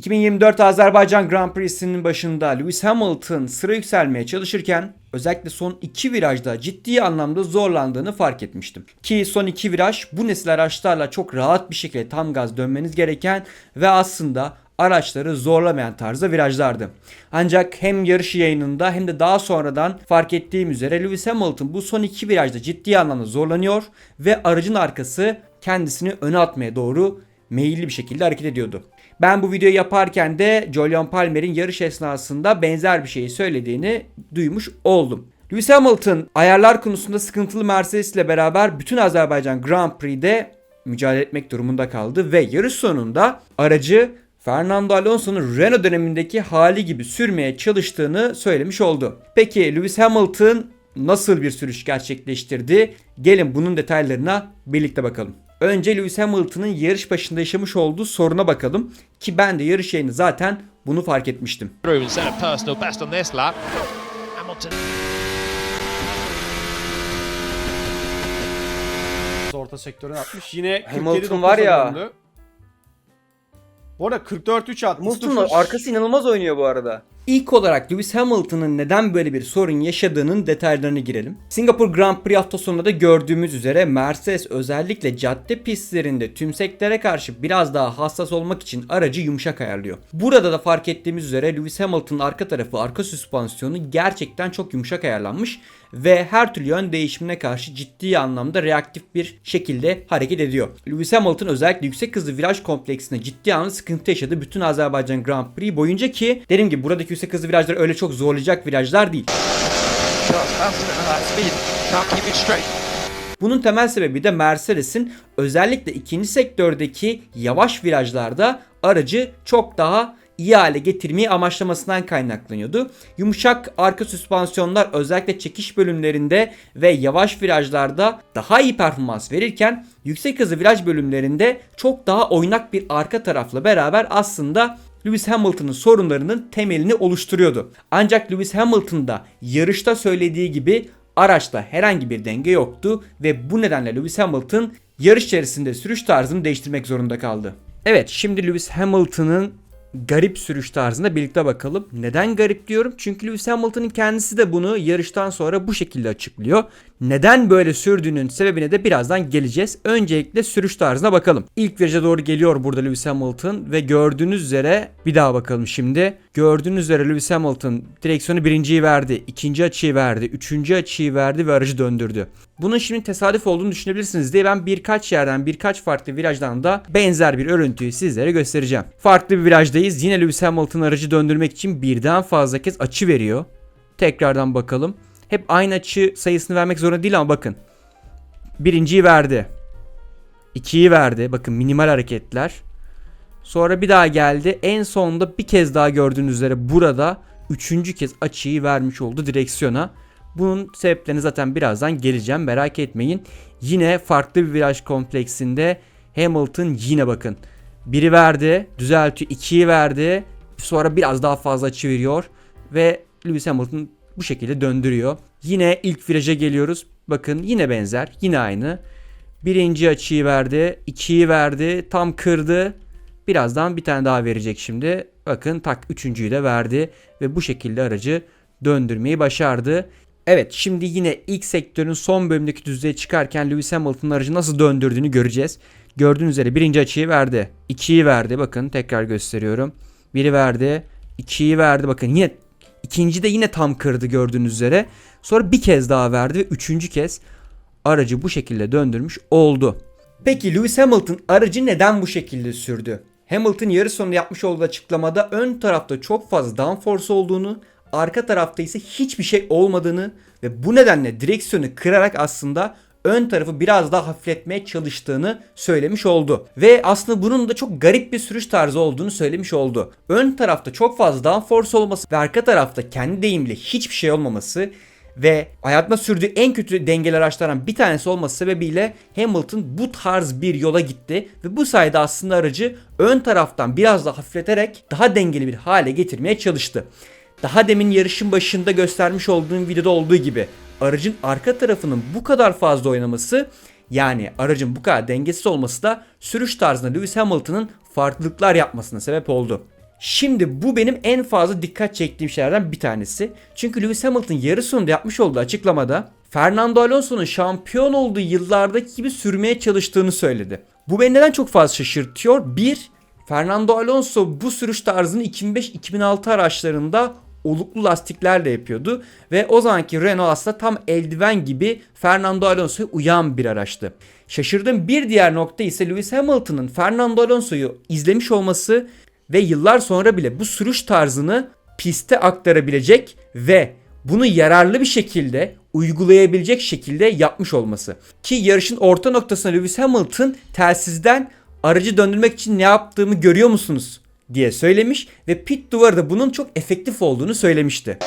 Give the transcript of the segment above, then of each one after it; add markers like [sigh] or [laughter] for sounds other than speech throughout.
2024 Azerbaycan Grand Prix'sinin başında Lewis Hamilton sıra yükselmeye çalışırken özellikle son iki virajda ciddi anlamda zorlandığını fark etmiştim. Ki son iki viraj bu nesil araçlarla çok rahat bir şekilde tam gaz dönmeniz gereken ve aslında araçları zorlamayan tarzda virajlardı. Ancak hem yarış yayınında hem de daha sonradan fark ettiğim üzere Lewis Hamilton bu son iki virajda ciddi anlamda zorlanıyor ve aracın arkası kendisini öne atmaya doğru meyilli bir şekilde hareket ediyordu. Ben bu videoyu yaparken de Julian Palmer'in yarış esnasında benzer bir şeyi söylediğini duymuş oldum. Lewis Hamilton ayarlar konusunda sıkıntılı Mercedes ile beraber bütün Azerbaycan Grand Prix'de mücadele etmek durumunda kaldı ve yarış sonunda aracı Fernando Alonso'nun Renault dönemindeki hali gibi sürmeye çalıştığını söylemiş oldu. Peki Lewis Hamilton nasıl bir sürüş gerçekleştirdi? Gelin bunun detaylarına birlikte bakalım. Önce Lewis Hamilton'ın yarış başında yaşamış olduğu soruna bakalım ki ben de yarış yayını zaten bunu fark etmiştim. orta sektörüne atmış. Yine Hamilton var ya. döndü. Bu arada 44-3 atmış. Hamilton'ın arkası inanılmaz oynuyor bu arada. İlk olarak Lewis Hamilton'ın neden böyle bir sorun yaşadığının detaylarına girelim. Singapur Grand Prix hafta sonunda da gördüğümüz üzere Mercedes özellikle cadde pistlerinde tümseklere karşı biraz daha hassas olmak için aracı yumuşak ayarlıyor. Burada da fark ettiğimiz üzere Lewis Hamilton'ın arka tarafı arka süspansiyonu gerçekten çok yumuşak ayarlanmış ve her türlü yön değişimine karşı ciddi anlamda reaktif bir şekilde hareket ediyor. Lewis Hamilton özellikle yüksek hızlı viraj kompleksinde ciddi anlamda sıkıntı yaşadı bütün Azerbaycan Grand Prix boyunca ki dediğim gibi buradaki yüksek hızlı virajlar öyle çok zorlayacak virajlar değil. Bunun temel sebebi de Mercedes'in özellikle ikinci sektördeki yavaş virajlarda aracı çok daha iyi hale getirmeyi amaçlamasından kaynaklanıyordu. Yumuşak arka süspansiyonlar özellikle çekiş bölümlerinde ve yavaş virajlarda daha iyi performans verirken yüksek hızlı viraj bölümlerinde çok daha oynak bir arka tarafla beraber aslında Lewis Hamilton'ın sorunlarının temelini oluşturuyordu. Ancak Lewis Hamilton'da yarışta söylediği gibi araçta herhangi bir denge yoktu ve bu nedenle Lewis Hamilton yarış içerisinde sürüş tarzını değiştirmek zorunda kaldı. Evet şimdi Lewis Hamilton'ın garip sürüş tarzına birlikte bakalım. Neden garip diyorum? Çünkü Lewis Hamilton'ın kendisi de bunu yarıştan sonra bu şekilde açıklıyor. Neden böyle sürdüğünün sebebine de birazdan geleceğiz. Öncelikle sürüş tarzına bakalım. İlk viraja doğru geliyor burada Lewis Hamilton ve gördüğünüz üzere bir daha bakalım şimdi. Gördüğünüz üzere Lewis Hamilton direksiyonu birinciyi verdi, ikinci açıyı verdi, üçüncü açıyı verdi ve aracı döndürdü. Bunun şimdi tesadüf olduğunu düşünebilirsiniz diye ben birkaç yerden birkaç farklı virajdan da benzer bir örüntüyü sizlere göstereceğim. Farklı bir virajdayız. Yine Lewis Hamilton aracı döndürmek için birden fazla kez açı veriyor. Tekrardan bakalım. Hep aynı açı sayısını vermek zorunda değil ama bakın. Birinciyi verdi. İkiyi verdi. Bakın minimal hareketler. Sonra bir daha geldi. En sonunda bir kez daha gördüğünüz üzere burada üçüncü kez açıyı vermiş oldu direksiyona. Bunun sebeplerini zaten birazdan geleceğim merak etmeyin. Yine farklı bir viraj kompleksinde Hamilton yine bakın. Biri verdi, düzeltiyor, ikiyi verdi. Sonra biraz daha fazla açı veriyor ve Lewis Hamilton bu şekilde döndürüyor. Yine ilk viraja geliyoruz. Bakın yine benzer, yine aynı. Birinci açıyı verdi, ikiyi verdi, tam kırdı. Birazdan bir tane daha verecek şimdi. Bakın tak üçüncüyü de verdi ve bu şekilde aracı döndürmeyi başardı. Evet şimdi yine ilk sektörün son bölümündeki düzlüğe çıkarken Lewis Hamilton'ın aracı nasıl döndürdüğünü göreceğiz. Gördüğünüz üzere birinci açıyı verdi. ikiyi verdi. Bakın tekrar gösteriyorum. Biri verdi. ikiyi verdi. Bakın yine ikinci de yine tam kırdı gördüğünüz üzere. Sonra bir kez daha verdi ve üçüncü kez aracı bu şekilde döndürmüş oldu. Peki Lewis Hamilton aracı neden bu şekilde sürdü? Hamilton yarış sonunda yapmış olduğu açıklamada ön tarafta çok fazla downforce olduğunu, arka tarafta ise hiçbir şey olmadığını ve bu nedenle direksiyonu kırarak aslında ön tarafı biraz daha hafifletmeye çalıştığını söylemiş oldu. Ve aslında bunun da çok garip bir sürüş tarzı olduğunu söylemiş oldu. Ön tarafta çok fazla downforce olması ve arka tarafta kendi deyimle hiçbir şey olmaması ve hayatında sürdüğü en kötü dengeli araçlardan bir tanesi olması sebebiyle Hamilton bu tarz bir yola gitti ve bu sayede aslında aracı ön taraftan biraz daha hafifleterek daha dengeli bir hale getirmeye çalıştı. Daha demin yarışın başında göstermiş olduğum videoda olduğu gibi aracın arka tarafının bu kadar fazla oynaması yani aracın bu kadar dengesiz olması da sürüş tarzında Lewis Hamilton'ın farklılıklar yapmasına sebep oldu. Şimdi bu benim en fazla dikkat çektiğim şeylerden bir tanesi. Çünkü Lewis Hamilton yarı sonunda yapmış olduğu açıklamada Fernando Alonso'nun şampiyon olduğu yıllardaki gibi sürmeye çalıştığını söyledi. Bu beni neden çok fazla şaşırtıyor? Bir, Fernando Alonso bu sürüş tarzını 2005-2006 araçlarında oluklu lastiklerle yapıyordu ve o zamanki Renault aslında tam eldiven gibi Fernando Alonso'ya uyan bir araçtı. Şaşırdığım bir diğer nokta ise Lewis Hamilton'ın Fernando Alonso'yu izlemiş olması ve yıllar sonra bile bu sürüş tarzını piste aktarabilecek ve bunu yararlı bir şekilde uygulayabilecek şekilde yapmış olması. Ki yarışın orta noktasında Lewis Hamilton telsizden aracı döndürmek için ne yaptığımı görüyor musunuz diye söylemiş ve pit duvarı da bunun çok efektif olduğunu söylemişti.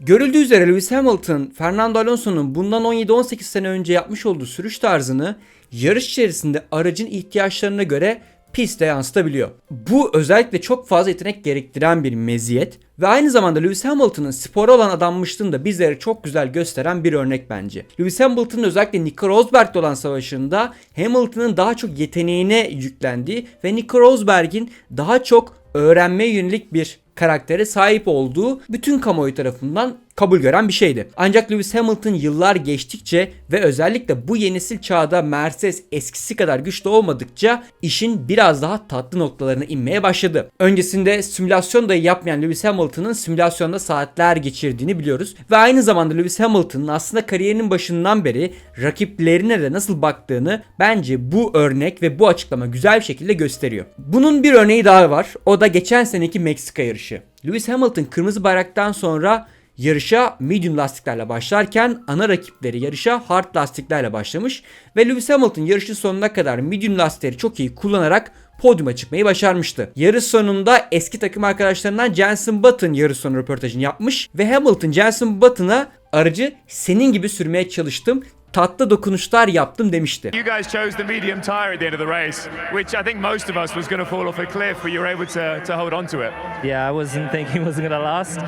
Görüldüğü üzere Lewis Hamilton, Fernando Alonso'nun bundan 17-18 sene önce yapmış olduğu sürüş tarzını yarış içerisinde aracın ihtiyaçlarına göre piste yansıtabiliyor. Bu özellikle çok fazla yetenek gerektiren bir meziyet ve aynı zamanda Lewis Hamilton'ın spora olan adanmışlığını da bizlere çok güzel gösteren bir örnek bence. Lewis Hamilton'ın özellikle Nico Rosberg'le olan savaşında Hamilton'ın daha çok yeteneğine yüklendiği ve Nico Rosberg'in daha çok öğrenmeye yönelik bir karaktere sahip olduğu bütün kamuoyu tarafından kabul gören bir şeydi. Ancak Lewis Hamilton yıllar geçtikçe ve özellikle bu yeni nesil çağda Mercedes eskisi kadar güçlü olmadıkça işin biraz daha tatlı noktalarına inmeye başladı. Öncesinde simülasyon dahi yapmayan Lewis Hamilton'ın simülasyonda saatler geçirdiğini biliyoruz. Ve aynı zamanda Lewis Hamilton'ın aslında kariyerinin başından beri rakiplerine de nasıl baktığını bence bu örnek ve bu açıklama güzel bir şekilde gösteriyor. Bunun bir örneği daha var. O da geçen seneki Meksika yarışı. Lewis Hamilton kırmızı bayraktan sonra yarışa medium lastiklerle başlarken ana rakipleri yarışa hard lastiklerle başlamış ve Lewis Hamilton yarışın sonuna kadar medium lastikleri çok iyi kullanarak podyuma çıkmayı başarmıştı. Yarış sonunda eski takım arkadaşlarından Jenson Button yarış sonu röportajını yapmış ve Hamilton Jenson Button'a aracı senin gibi sürmeye çalıştım tatlı dokunuşlar yaptım demişti. You guys chose the medium tire at the end of the race, which I think most of us was going to fall off a cliff, but you were able to, to hold on to it. Yeah, I wasn't thinking it wasn't gonna last,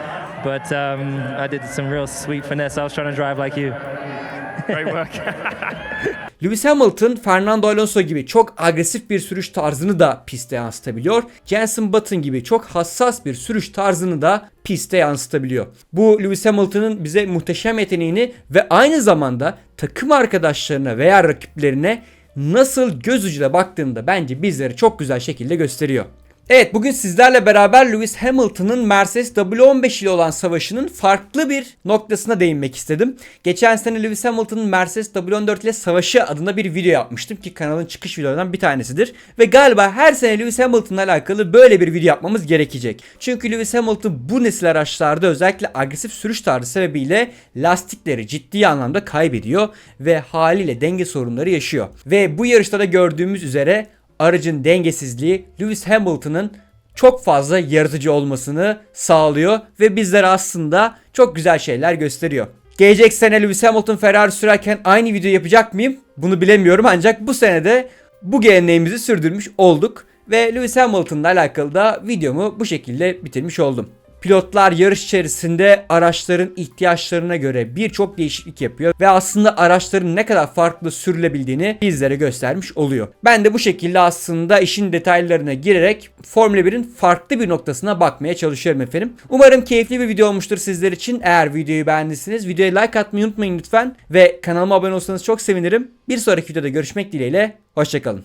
but um, I did some real sweet finesse. I was trying to drive like you. Great work. [laughs] Lewis Hamilton, Fernando Alonso gibi çok agresif bir sürüş tarzını da piste yansıtabiliyor. Jenson Button gibi çok hassas bir sürüş tarzını da piste yansıtabiliyor. Bu Lewis Hamilton'ın bize muhteşem yeteneğini ve aynı zamanda takım arkadaşlarına veya rakiplerine nasıl göz ucuyla baktığında bence bizlere çok güzel şekilde gösteriyor. Evet bugün sizlerle beraber Lewis Hamilton'ın Mercedes W15 ile olan savaşının farklı bir noktasına değinmek istedim. Geçen sene Lewis Hamilton'ın Mercedes W14 ile savaşı adında bir video yapmıştım ki kanalın çıkış videolarından bir tanesidir. Ve galiba her sene Lewis Hamilton'la alakalı böyle bir video yapmamız gerekecek. Çünkü Lewis Hamilton bu nesil araçlarda özellikle agresif sürüş tarzı sebebiyle lastikleri ciddi anlamda kaybediyor ve haliyle denge sorunları yaşıyor. Ve bu yarışta da gördüğümüz üzere aracın dengesizliği Lewis Hamilton'ın çok fazla yaratıcı olmasını sağlıyor ve bizlere aslında çok güzel şeyler gösteriyor. Gelecek sene Lewis Hamilton Ferrari sürerken aynı video yapacak mıyım? Bunu bilemiyorum ancak bu sene de bu geleneğimizi sürdürmüş olduk ve Lewis Hamilton'la alakalı da videomu bu şekilde bitirmiş oldum. Pilotlar yarış içerisinde araçların ihtiyaçlarına göre birçok değişiklik yapıyor ve aslında araçların ne kadar farklı sürülebildiğini bizlere göstermiş oluyor. Ben de bu şekilde aslında işin detaylarına girerek Formula 1'in farklı bir noktasına bakmaya çalışıyorum efendim. Umarım keyifli bir video olmuştur sizler için. Eğer videoyu beğendiyseniz videoya like atmayı unutmayın lütfen ve kanalıma abone olsanız çok sevinirim. Bir sonraki videoda görüşmek dileğiyle. Hoşçakalın.